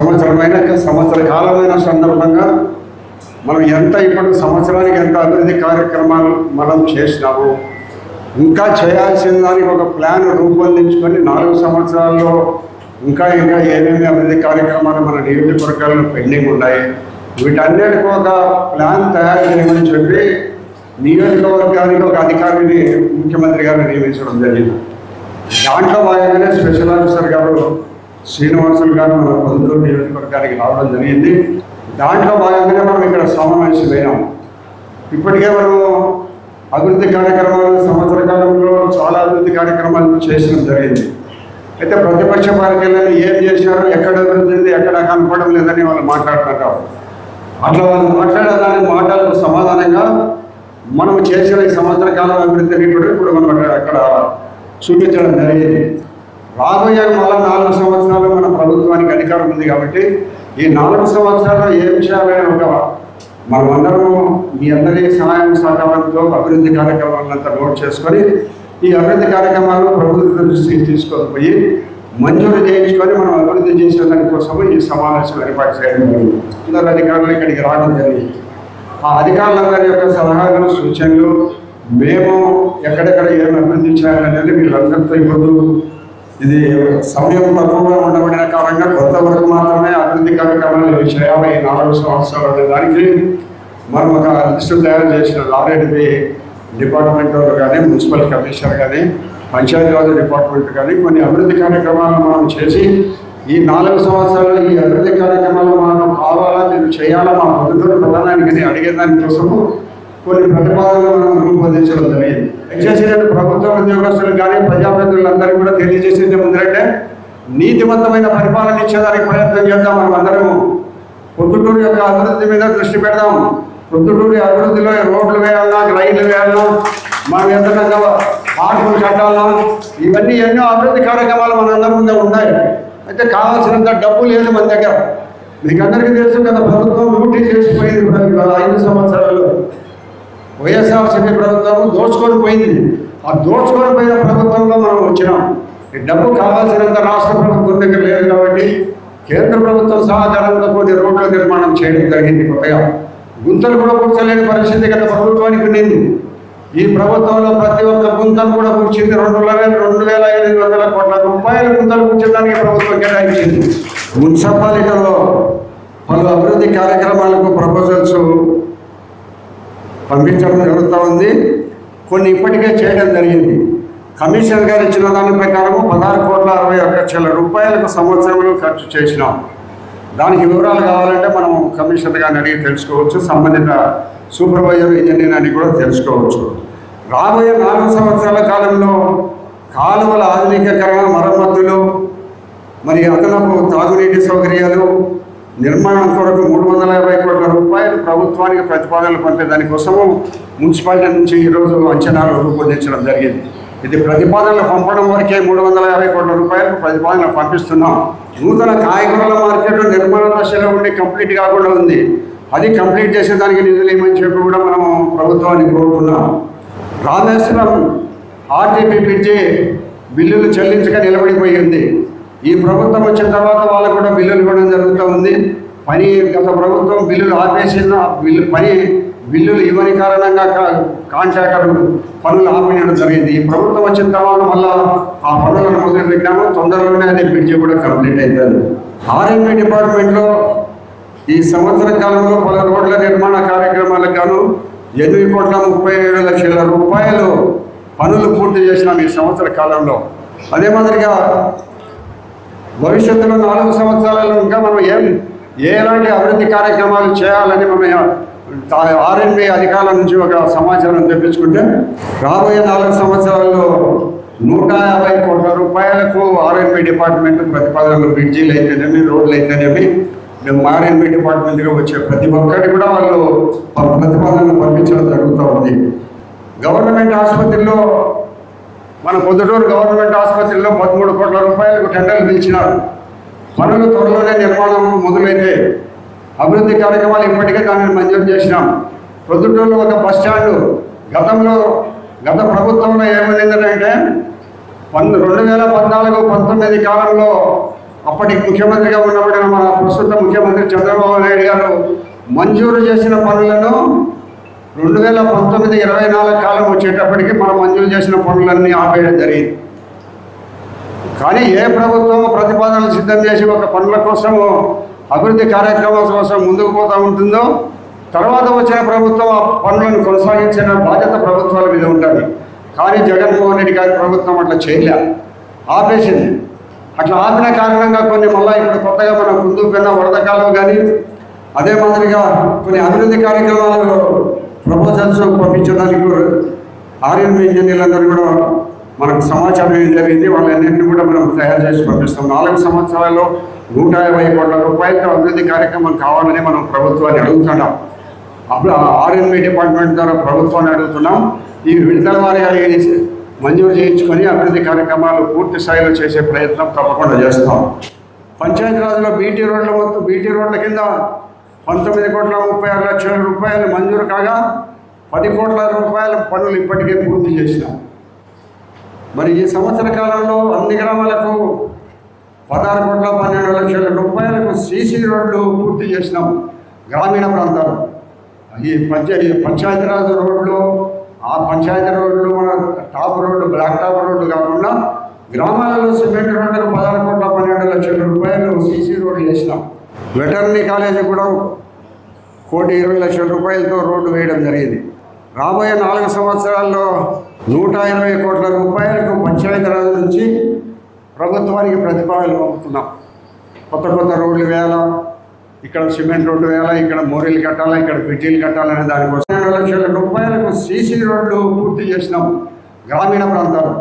సంవత్సరమైన సంవత్సర కాలమైన సందర్భంగా మనం ఎంత ఇప్పుడు సంవత్సరానికి ఎంత అభివృద్ధి కార్యక్రమాలు మనం చేసినాము ఇంకా చేయాల్సిన దానికి ఒక ప్లాన్ రూపొందించుకొని నాలుగు సంవత్సరాల్లో ఇంకా ఇంకా ఏమేమి అభివృద్ధి కార్యక్రమాలు మన నియోజకవర్గాల్లో పెండింగ్ ఉన్నాయి వీటన్నిటికీ ఒక ప్లాన్ తయారు చేయమని చెప్పి నియోజకవర్గానికి ఒక అధికారిని ముఖ్యమంత్రి గారు నియమించడం జరిగింది. దాంట్లో భాగంగానే స్పెషల్ ఆఫీసర్ గారు శ్రీనివాసులు గారు మన పొందూరు నియోజకవర్గానికి రావడం జరిగింది. దాంట్లో భాగంగానే మనం ఇక్కడ సమావేశమైనాం ఇప్పటికే మనం అభివృద్ధి కార్యక్రమాలు సంవత్సర కాలంలో చాలా అభివృద్ధి కార్యక్రమాలు చేసడం జరిగింది. అయితే ప్రతిపక్ష పార్టీలను ఏం చేశారు ఎక్కడ అభివృద్ధి ఎక్కడ కనపడడం లేదని వాళ్ళు మాట్లాడుతున్నారు అట్లా వాళ్ళు మాట్లాడే దాని మాటలకు సమాధానంగా మనం చేసిన ఈ సంవత్సర కాలం అభివృద్ధిని కూడా ఇప్పుడు మనం అక్కడ చూపించడం జరిగింది. రాబోయే మళ్ళీ నాలుగు సంవత్సరాలు మన ప్రభుత్వానికి అధికారం ఉంది కాబట్టి ఈ నాలుగు సంవత్సరాల్లో ఏం విషయాలైనా ఒక మనమందరము మీ అందరి సహాయం సహకారంతో అభివృద్ధి కార్యక్రమాలంతా నోట్ చేసుకొని ఈ అభివృద్ధి కార్యక్రమాలు ప్రభుత్వ దృష్టికి తీసుకొని పోయి మంజూరు చేయించుకొని మనం అభివృద్ధి చేసే దానికోసము ఈ సమావేశం ఏర్పాటు చేయడం జరిగింది. అధికారులు ఇక్కడికి రావడం జరిగింది. ఆ అధికారులందరి యొక్క సలహాలు సూచనలు మేము ఎక్కడెక్కడ ఏమి అభివృద్ధి చేయాలనేది వీళ్ళందరితో ఇప్పుడు ఇది సమయం తక్కువగా ఉండబడిన కారణంగా కొత్త వరకు మాత్రమే అభివృద్ధి కార్యక్రమాలు ఇవి చేయాలి ఈ నాలుగు సంవత్సరాలు అనే దానికి మనం ఒక లిస్టు తయారు చేసిన ఆర్ఎడ్బి డిపార్ట్మెంట్ వాళ్ళు కానీ మున్సిపల్ కమిషనర్ కానీ పంచాయతీరాజ్ డిపార్ట్మెంట్ కానీ కొన్ని అభివృద్ధి కార్యక్రమాలను మనం చేసి ఈ నాలుగు సంవత్సరాలు ఈ అభివృద్ధి కార్యక్రమాలు మనం కావాలా మీరు చేయాలా మా ప్రభుత్వం ప్రధానానికి అడిగే దానికోసము కొన్ని ప్రతిపాదనలు మనం రూపొందించగలుగుతాయి జరిగింది. దయచేసి నేను ప్రభుత్వ ఉద్యోగస్తులు కానీ ప్రజాప్రతినిధులందరికీ కూడా తెలియజేసేది ముందంటే నీతివంతమైన పరిపాలన ఇచ్చేదానికి ప్రయత్నం చేద్దాం మనం అందరము. పొద్దుటూరు యొక్క అభివృద్ధి మీద దృష్టి పెడదాం. పొద్దుటూరు అభివృద్ధిలో రోడ్లు వేయాలన్నా రైళ్ళు వేయాలన్నా మనం ఎంత పార్కులు కట్టాలన్నా ఇవన్నీ ఎన్నో అభివృద్ధి కార్యక్రమాలు మనందరి ముందే ఉన్నాయి. అయితే కావాల్సినంత డబ్బు లేదు మన దగ్గర. మీకు అందరికీ తెలుసు కదా ప్రభుత్వం లూటీ చేసిపోయింది ఇప్పుడు ఐదు సంవత్సరాలు వైఎస్ఆర్సీపీ ప్రభుత్వం దోచుకొని పోయింది ఆ దోచుకొని పోయిన ప్రభుత్వంలో మనం వచ్చినాం. ఈ డబ్బు కావాల్సినంత రాష్ట్ర ప్రభుత్వం దగ్గర లేదు కాబట్టి కేంద్ర ప్రభుత్వం సహకారంతో కొన్ని రోడ్ల నిర్మాణం చేయడం జరిగింది కొత్తగా. గుంతలు కూడా కూర్చోలేని పరిస్థితి గత ప్రభుత్వానికి ఉండింది ఈ ప్రభుత్వంలో ప్రతి ఒక్క గుంతలు కూడా కూర్చింది రెండు వేల రెండు వేల ఎనిమిది వందల కోట్ల రూపాయల గుంతలు కూర్చోడానికి ప్రభుత్వం కేటాయించింది. మున్సిపాలిటీలో పలు అభివృద్ధి కార్యక్రమాలకు ప్రపోజల్స్ పంపించడం జరుగుతూ ఉంది. కొన్ని ఇప్పటికే చేయడం జరిగింది. కమిషనర్ గారు ఇచ్చిన దాని ప్రకారం పదహారు కోట్ల అరవై ఒక్క లక్షల రూపాయలకు సంవత్సరంలో ఖర్చు చేసినాం. దానికి వివరాలు కావాలంటే మనం కమిషనర్ గారిని అడిగి తెలుసుకోవచ్చు. సంబంధిత సూపర్వైజర్ ఇంజనీర్ అని కూడా తెలుసుకోవచ్చు. రాబోయే నాలుగు సంవత్సరాల కాలంలో కాలువల ఆధునికీకరణ మరమ్మతులు మరి అదనపు తాగునీటి సౌకర్యాలు నిర్మాణం కొరకు మూడు వందల యాభై కోట్ల రూపాయలు ప్రభుత్వానికి ప్రతిపాదనలు పంపే దానికోసము మున్సిపాలిటీ నుంచి ఈరోజు అంచనాలు రూపొందించడం జరిగింది. ఇది ప్రతిపాదనలు పంపడం వరకే మూడు వందల యాభై కోట్ల రూపాయలు ప్రతిపాదనలు పంపిస్తున్నాం. నూతన కాయగూరల మార్కెట్ నిర్మాణ దశలో ఉండి కంప్లీట్ కాకుండా ఉంది. అది కంప్లీట్ చేసేదానికి నిధులు ఏమని చెప్పి కూడా మనం ప్రభుత్వాన్ని కోరుకున్నాం రామేశ్వరం ఆర్టీపీ బ్రిడ్జి బిల్లులు చెల్లించక నిలబడిపోయింది. ఈ ప్రభుత్వం వచ్చిన తర్వాత వాళ్ళకు కూడా బిల్లులు ఇవ్వడం జరుగుతూ ఉంది. పని గత ప్రభుత్వం బిల్లులు ఆపేసిన బిల్లు పని బిల్లులు ఇవ్వని కారణంగా కా- పనులు ఆపేయడం జరిగింది. ఈ ప్రభుత్వం వచ్చిన తర్వాత మళ్ళా ఆ పనులను మొదలుపెట్టాము తొందరలోనే అది బ్రిడ్జ్ కూడా కంప్లీట్ అవుతుంది ఆర్ఎంబీ డిపార్ట్మెంట్లో ఈ సంవత్సర కాలంలో పలు రోడ్ల నిర్మాణ కార్యక్రమాలకు గాను ఎనిమిది కోట్ల ముప్పై ఏడు లక్షల రూపాయలు పనులు పూర్తి చేసినాం ఈ సంవత్సర కాలంలో. అదే మాదిరిగా భవిష్యత్తులో నాలుగు సంవత్సరాలలో ఇంకా మనం ఏం ఎలాంటి అభివృద్ధి కార్యక్రమాలు చేయాలని మనం ఆర్ఎన్బి అధికారుల నుంచి ఒక సమాచారం తెప్పించుకుంటే రాబోయే నాలుగు సంవత్సరాల్లో నూట యాభై కోట్ల రూపాయలకు ఆర్ఎన్బి డిపార్ట్మెంట్ ప్రతిపాదనలు బ్రిడ్జీలు అయితేనేమి రోడ్లు అయితేనేమి మేము ఆర్ఎన్బి డిపార్ట్మెంట్గా వచ్చే ప్రతి ఒక్కటి కూడా వాళ్ళు ప్రతిపాదనలు పంపించడం జరుగుతూ ఉంది. గవర్నమెంట్ ఆసుపత్రిలో మన పొద్దుటూరు గవర్నమెంట్ ఆసుపత్రిలో పదమూడు కోట్ల రూపాయలకు టెండర్లు పిలిచినారు. పనులు త్వరలోనే నిర్మాణం మొదలైతే అభివృద్ధి కార్యక్రమాలు ఇప్పటికే దానిని మంజూరు చేసినాం. పొద్దుటూరులో ఒక బస్ స్టాండ్ గతంలో గత ప్రభుత్వంలో ఏమైందంటే పన్ను రెండు వేల పద్నాలుగు పంతొమ్మిది కాలంలో అప్పటి ముఖ్యమంత్రిగా ఉన్నప్పుడు మన ప్రస్తుత ముఖ్యమంత్రి చంద్రబాబు నాయుడు గారు మంజూరు చేసిన పనులను రెండు వేల పంతొమ్మిది ఇరవై నాలుగు కాలం వచ్చేటప్పటికి మనం మంజూరు చేసిన పనులన్నీ ఆపేయడం జరిగింది. కానీ ఏ ప్రభుత్వం ప్రతిపాదనలు సిద్ధం చేసి ఒక పనుల కోసము అభివృద్ధి కార్యక్రమాల కోసం ముందుకు పోతూ ఉంటుందో తర్వాత వచ్చిన ప్రభుత్వం ఆ పనులను కొనసాగించిన బాధ్యత ప్రభుత్వాల మీద ఉంటుంది. కానీ జగన్మోహన్ రెడ్డి గారి ప్రభుత్వం అట్లా చేయలే. ఆపేసింది. అట్లా ఆపిన కారణంగా కొన్ని మళ్ళీ ఇప్పుడు కొత్తగా మనం ముందు వరద వరదకాలు కానీ అదే మాదిరిగా కొన్ని అభివృద్ధి కార్యక్రమాలు ప్రపోజల్స్ పంపించడానికి ఆర్ఎన్బి ఇంజనీర్లందరూ కూడా మనకు సమాచారం ఏం జరిగింది. వాళ్ళన్నింటినీ కూడా మనం తయారు చేసి పంపిస్తాం. నాలుగు సంవత్సరాల్లో నూట యాభై కోట్ల రూపాయలతో అభివృద్ధి కార్యక్రమం కావాలని మనం ప్రభుత్వాన్ని అడుగుతున్నాం. అప్పుడు ఆర్ఎన్బి డిపార్ట్మెంట్ ద్వారా ప్రభుత్వాన్ని అడుగుతున్నాం. ఈ విడతల వారిగా మంజూరు చేయించుకొని అభివృద్ధి కార్యక్రమాలు పూర్తి స్థాయిలో చేసే ప్రయత్నం తప్పకుండా చేస్తాం. పంచాయతీరాజ్లో బీటీ రోడ్ల మొత్తం బీటీ రోడ్ల కింద పంతొమ్మిది కోట్ల ముప్పై ఆరు లక్షల రూపాయలు మంజూరు కాగా పది కోట్ల రూపాయల పనులు ఇప్పటికే పూర్తి చేసినాం. మరి ఈ సంవత్సర కాలంలో అన్ని గ్రామాలకు పదహారు కోట్ల పన్నెండు లక్షల రూపాయలకు సీసీ రోడ్లు పూర్తి చేసినాం గ్రామీణ ప్రాంతాలు ఈ పంచ ఈ పంచాయతీరాజ్ రోడ్లు ఆ పంచాయతీ రోడ్లు మన టాప్ రోడ్డు బ్లాక్ టాప్ రోడ్లు కాకుండా గ్రామాలలో సిమెంట్ రోడ్లకు పదహారు కోట్ల పన్నెండు లక్షల రూపాయలు సీసీ రోడ్లు చేసినాం వెటర్నరీ కాలేజీ కూడా కోటి ఇరవై లక్షల రూపాయలతో రోడ్డు వేయడం జరిగింది. రాబోయే నాలుగు సంవత్సరాల్లో నూట ఇరవై కోట్ల రూపాయలకు పంచాయతీరాజ్ నుంచి ప్రభుత్వానికి ప్రతిపాదనలు పంపుతున్నాం. కొత్త కొత్త రోడ్లు వేయాలా? ఇక్కడ సిమెంట్ రోడ్డు వేయాలా? ఇక్కడ మోరీలు కట్టాలా? ఇక్కడ బ్రిడ్జీలు కట్టాలనే దానికోసం రెండు లక్షల రూపాయలకు సీసీ రోడ్లు పూర్తి చేసినాం గ్రామీణ ప్రాంతాలు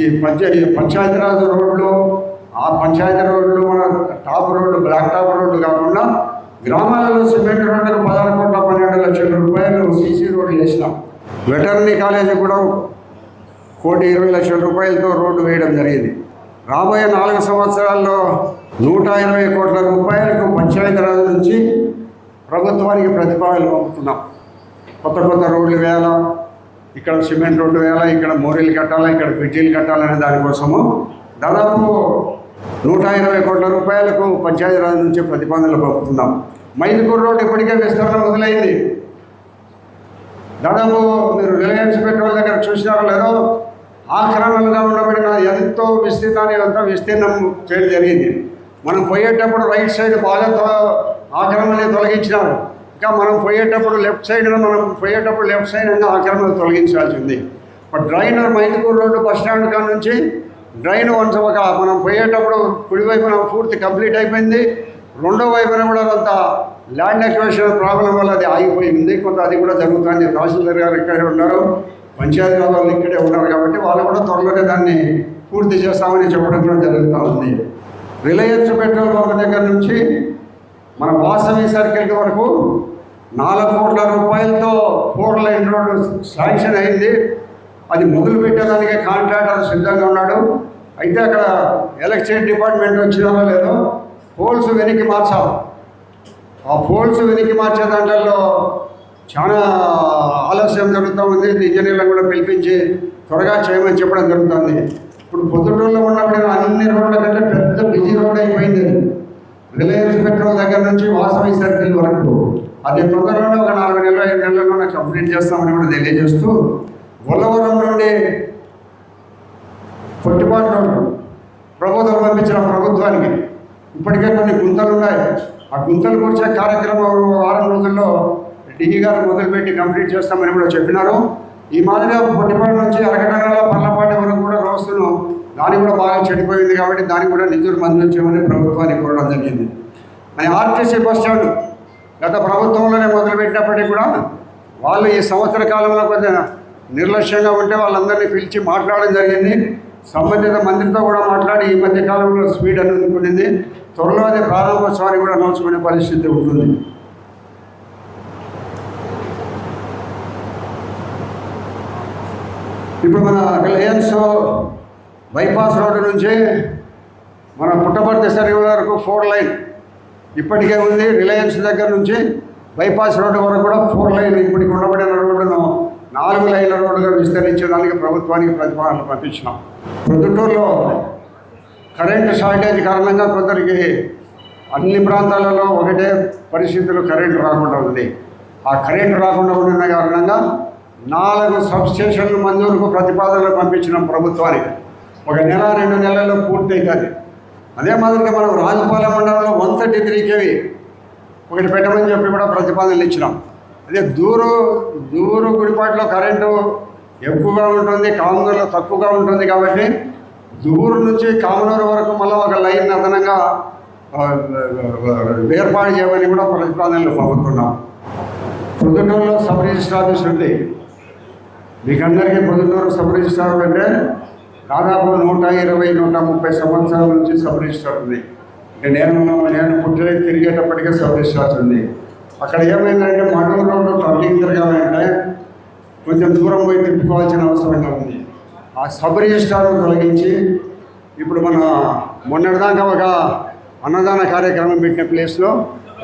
ఈ పంచ ఈ పంచాయతీరాజ్ రోడ్లు ఆ పంచాయతీ రోడ్లు మన top road black top road కాకుండా గ్రామాలలో సిమెంట్ రోడ్లకు పదహారు కోట్ల పన్నెండు లక్షల రూపాయలు సీసీ రోడ్లు వేసినాం. వెటర్నరీ కాలేజీ కూడా కోటి ఇరవై లక్షల రూపాయలతో రోడ్డు వేయడం జరిగింది. రాబోయే నాలుగు సంవత్సరాల్లో నూట ఇరవై కోట్ల రూపాయలకు పంచాయతీరాజ్ నుంచి ప్రభుత్వానికి ప్రతిపాదనలు పంపుతున్నాం. కొత్త కొత్త రోడ్లు వేయాలా? ఇక్కడ సిమెంట్ రోడ్డు వేయాలా? ఇక్కడ మోరీలు కట్టాలా? ఇక్కడ బ్రిడ్జీలు కట్టాలనే దానికోసము దాదాపు నూట ఇరవై కోట్ల రూపాయలకు పంచాయతీరాజ్ నుంచి ప్రతిపాదనలు పంపుతున్నాం. మైదుకూరు రోడ్డు ఇప్పటికే విస్తరణ మొదలైంది. దాదాపు మీరు రిలయన్స్ పెట్రోల్ దగ్గర చూసినారో లేదో ఆక్రమణగా ఉండబడిన ఎంతో విస్తీర్ణాన్ని అంతా విస్తీర్ణం చేయడం జరిగింది. మనం పోయేటప్పుడు రైట్ సైడ్ బాగా తొ- ఆక్రమణని తొలగించినారు. ఇంకా మనం పోయేటప్పుడు లెఫ్ట్ సైడ్ మనం పోయేటప్పుడు లెఫ్ట్ సైడ్ అయినా ఆక్రమణ తొలగించాల్సి ఉంది మైదుకూరు రోడ్డు బస్ స్టాండ్ కాడ నుంచి డ్రైన్ వన్స్ ఒక మనం పోయేటప్పుడు కుడివైపున పూర్తి కంప్లీట్ అయిపోయింది. రెండో వైపున కూడా కొంత ల్యాండ్ ఎక్వేషన్ ప్రాబ్లం వల్ల అది ఆగిపోయింది. కొంత అది కూడా జరుగుతుంది. తహసీల్దార్ గారు ఇక్కడే ఉన్నారు. పంచాయతీ వాళ్ళు ఇక్కడే ఉన్నారు కాబట్టి వాళ్ళు కూడా త్వరలోనే దాన్ని పూర్తి చేస్తామని చెప్పడం కూడా జరుగుతూ ఉంది. రిలయన్స్ పెట్రోల్ బంక్ దగ్గర నుంచి మన వాసవి సర్కిల్ వరకు నాలుగు కోట్ల రూపాయలతో ఫోర్ లైన్ రోడ్డు శాంక్షన్ అయింది. అది మొదలు పెట్టడానికి కాంట్రాక్టర్ సిద్ధంగా ఉన్నాడు. అయితే అక్కడ ఎలక్ట్రిసిటీ డిపార్ట్మెంట్ వచ్చినారో లేదో పోల్స్ వెనక్కి మార్చాం. ఆ పోల్స్ వెనక్కి మార్చే దాంట్లో చాలా ఆలస్యం జరుగుతూ ఉంది. ఇంజనీర్లను కూడా పిలిపించి త్వరగా చేయమని చెప్పడం జరుగుతుంది. ఇప్పుడు పొద్దుటూరులో ఉన్నప్పుడు అన్ని రోడ్ల కంటే పెద్ద బిజీ రోడ్ అయిపోయింది. రిలయన్స్ పెట్రోల్ దగ్గర నుంచి వాసవి సర్కిల్ వరకు. అది తొందరలోనే ఒక నాలుగు నెలలు ఐదు నెలల్లోనే కంప్లీట్ చేస్తామని కూడా తెలియజేస్తూ గొల్లవరం నుండి పొట్టిపాటు రోడ్డు ప్రభుత్వం పంపించిన ప్రభుత్వానికి ఇప్పటికే కొన్ని గుంతలు ఉన్నాయి. ఆ గుంతలు కూర్చే కార్యక్రమం వారం రోజుల్లో డిఈ గారు మొదలుపెట్టి కంప్లీట్ చేస్తామని కూడా చెప్పినారు. ఈ మాదిరిగా పొట్టిపాడు నుంచి అరకటంగా పల్లపాటి వరకు కూడా రోస్తును దాని కూడా బాగా చెడిపోయింది కాబట్టి దానికి కూడా నిధులు మంజూరు చేయమని ప్రభుత్వానికి కోరడం జరిగింది. మరి ఆర్టీసీ బస్ స్టాండ్ గత ప్రభుత్వంలోనే మొదలుపెట్టినప్పటికీ కూడా వాళ్ళు ఈ సంవత్సర కాలంలో కొంచెం నిర్లక్ష్యంగా ఉంటే వాళ్ళందరినీ పిలిచి మాట్లాడడం జరిగింది. సంబంధిత మంత్రితో కూడా మాట్లాడి ఈ మధ్య కాలంలో స్పీడ్ అందుకునింది. త్వరలో అది ప్రారంభోత్సవాన్ని కూడా నోచుకునే పరిస్థితి ఉంటుంది. ఇప్పుడు మన రిలయన్స్ బైపాస్ రోడ్డు నుంచి మన పుట్టపర్తి సర్వీస్ వరకు ఫోర్ లైన్ ఇప్పటికే ఉంది. రిలయన్స్ దగ్గర నుంచి బైపాస్ రోడ్డు వరకు కూడా ఫోర్ లైన్ ఇప్పటికి ఉండబడిన రోడ్డును నాలుగు లైన్ల రోడ్డుగా విస్తరించడానికి ప్రభుత్వానికి ప్రతిపాదనలు పంపించినాం. ప్రొద్దుటూరులో కరెంటు షార్టేజ్ కారణంగా కొందరికి అన్ని ప్రాంతాలలో ఒకటే పరిస్థితులు కరెంటు రాకుండా ఉంది. ఆ కరెంటు రాకుండా ఉన్న కారణంగా నాలుగు సబ్స్టేషన్లు మంజూరుకు ప్రతిపాదనలు పంపించినాం ప్రభుత్వానికి. ఒక నెల రెండు నెలల్లో పూర్తి అవుతుంది అదే మాదిరిగా మనం రాజపాలెం మండలంలో వన్ థర్టీ త్రీ కేవి ఒకటి పెట్టమని చెప్పి కూడా ప్రతిపాదనలు ఇచ్చినాం. అదే దూరు దూరు గుడిపాటిలో కరెంటు ఎక్కువగా ఉంటుంది కామనూరులో తక్కువగా ఉంటుంది కాబట్టి దూరు నుంచి కామనూరు వరకు మళ్ళీ ఒక లైన్ అదనంగా ఏర్పాటు చేయమని కూడా ప్రతిపాదనలు పంపుతున్నాం పొద్దుటూరులో సబ్ రిజిస్టర్ ఆఫీస్ ఉంది. మీకు అందరికీ పొద్దుటూరు సబ్ రిజిస్టర్ అంటే దాదాపు నూట ఇరవై నూట ముప్పై సంవత్సరాల నుంచి సబ్ రిజిస్టర్ ఉంది. నేను నేను పుట్టిన తిరిగేటప్పటికే సబ్ రిజిస్టర్ ఉంది. అక్కడ ఏమైందంటే మడూరు రోడ్డు టర్నింగ్ తిరగాలంటే కొంచెం దూరం పోయి తిప్పుకోవాల్సిన అవసరంగా ఉంది. ఆ సబ్ రిజిస్ట్రార్ తొలగించి ఇప్పుడు మన మొన్నటిదాకా ఒక అన్నదాన కార్యక్రమం పెట్టిన ప్లేస్లో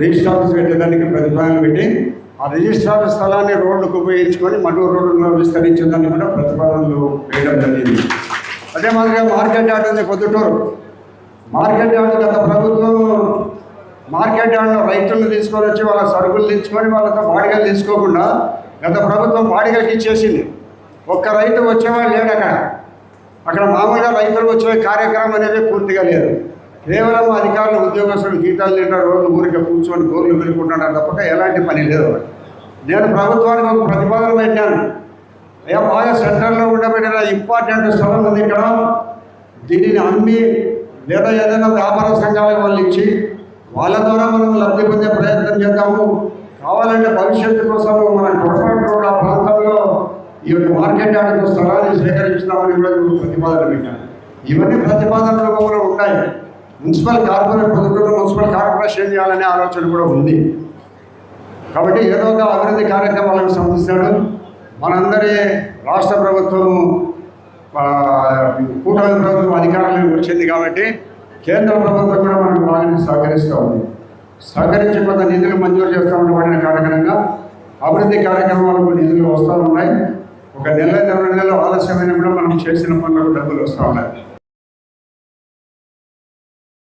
రిజిస్టర్ ఆఫీస్ పెట్టేదానికి ప్రతిపాదన పెట్టి ఆ రిజిస్టర్ ఆఫీస్ స్థలాన్ని రోడ్లకు ఉపయోగించుకొని మడూరు రోడ్డులో విస్తరించేదాన్ని కూడా ప్రతిపాదనలు వేయడం జరిగింది. అదే మాదిరిగా మార్కెట్ యార్డ్ ఉంది పొద్దుటూరు మార్కెట్ యార్డ్ గత ప్రభుత్వం మార్కెట్ యార్డ్లో రైతులను తీసుకొని వచ్చి వాళ్ళ సరుకులు తెచ్చుకొని వాళ్ళతో బాడిగలు తీసుకోకుండా గత ప్రభుత్వం బాడిగలకి ఇచ్చేసింది. ఒక్క రైతు వచ్చేవాడు లేడు అక్కడ. అక్కడ మామూలుగా రైతులు వచ్చే కార్యక్రమం అనేది పూర్తిగా లేదు. కేవలం అధికారులు ఉద్యోగస్తులు జీతాలు తింటారు రోజు ఊరికే కూర్చొని గోర్లు పెరుగుకుంటున్నారు తప్పక ఎలాంటి పని లేదు నేను ప్రభుత్వానికి ఒక ప్రతిపాదన పెట్టాను. అయ్యా బాగా సెంటర్లో ఉండబెట్టిన ఇంపార్టెంట్ స్థలం ఉంది ఇక్కడ. దీనిని అమ్మి లేదా ఏదైనా వ్యాపార సంఘాలకు వాళ్ళు ఇచ్చి వాళ్ళ ద్వారా మనం లబ్ధి పొందే ప్రయత్నం చేద్దాము. కావాలంటే భవిష్యత్తు కోసం మన కొడపాటు రోడ్ ఆ ప్రాంతంలో ఈ యొక్క మార్కెట్ యార్డుకు స్థలాన్ని సేకరించుదామని కూడా ప్రతిపాదన పెట్టాను. ఇవన్నీ ప్రతిపాదన రూపంలో ఉన్నాయి. మున్సిపల్ కార్పొరేట్ ప్రభుత్వం మున్సిపల్ కార్పొరేషన్ చేయాలనే ఆలోచన కూడా ఉంది. కాబట్టి ఏదో ఒక అభివృద్ధి కార్యక్రమాలకు సంబంధిస్తాడు మనందరి రాష్ట్ర ప్రభుత్వము కూటమి ప్రభుత్వం అధికారంలోకి వచ్చింది కాబట్టి కేంద్ర ప్రభుత్వం కూడా మనకు బాగానే సహకరిస్తూ ఉంది. సహకరించి కొంత నిధులు మంజూరు చేస్తూ వాటిని కార్యక్రమంగా అభివృద్ధి కార్యక్రమాలకు నిధులు వస్తూ ఉన్నాయి. ఒక నెల రెండు నెలలు ఆలస్యమైన కూడా మనం చేసిన పనులకు డబ్బులు వస్తూ ఉన్నాయి.